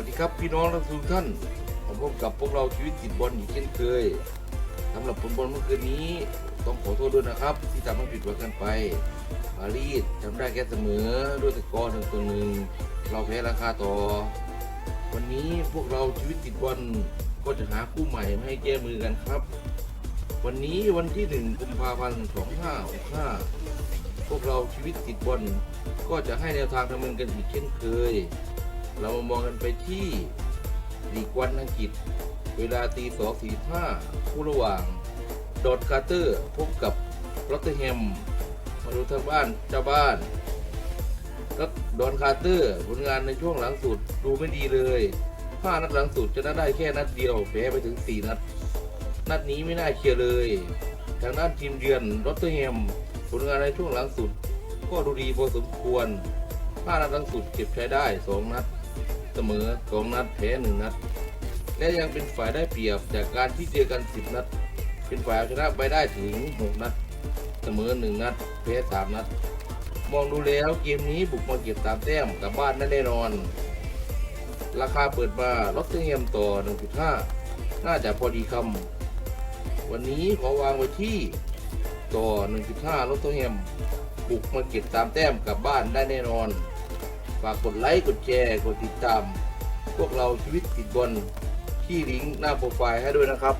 วัสดีครับพี่น้องทั้งทุกท่านผมพบกับพวกเราชีวิตติดบอลอีกเช่นเคยสำหรับผลบอลเมื่อคืนนี้ ต้องขอโทษด้วยนะครับ ที่ทำให้ผิดหวังกันไปปารีสทำได้แค่เสมอด้วยสกอร์หนึ่งต่อหนึ่งเราแพ้ราคาต่อ วันนี้พวกเราชีวิตติดบอลก็จะหาคู่ใหม่มาให้แก้มือกันครับ วันนี้วันที่หนึ่งกุมภาพันธ์สองห้าหกห้าพวกเราชีวิตติดบอลก็จะให้แนวทางทำเงินกันอีกเช่นเคย เรามามองกันไปที่ลีกวันอังกฤษ เวลาตีสองสี่ห้าคู่ระหว่างดอทคาร์เตอร์พบกับรอตเตอร์แฮมมาดูทางบ้านเจ้าบ้านก็ดอนคาร์เตอร์ผลงานในช่วงหลังสุดดูไม่ดีเลยห้านัดหลังสุดชนะได้แค่นัดเดียวแพ้ไปถึงสี่นัด นัดนี้ไม่น่าเชียร์เลย ทางด้านทีมเยือนรอตเตอร์แฮมผลงานในช่วงหลังสุด ก็ดูดีพอสมควรห้านัดหลังสุดเก็บใช้ได้สองนัด สมอสองนัดแพ้หนึ่งนัด และยังเป็นฝ่ายได้เปรียบจากการที่เจอกันสิบนัด เป็นฝ่ายเอาชนะไปได้ถึงหกนัด เสมอหนึ่งนัดแพ้สามนัด มองดูแล้วเกมนี้บุกมาเก็บตามแต้มกลับบ้านแน่นอน ราคาเปิดมาลอตเตอร์แฮมต่อ 1.5 น่าจะพอดีคำวันนี้ขอวางไว้ที่ต่อ 1.5ลอตเตอร์แฮมบุกมาเก็บตามแต้มกลับบ้านได้แน่นอน ฝากกดไลค์ กดแชร์ กดติดตาม พวกเราชีวิตติดบอลที่ลิงก์หน้าโปรไฟล์ให้ด้วยนะครับ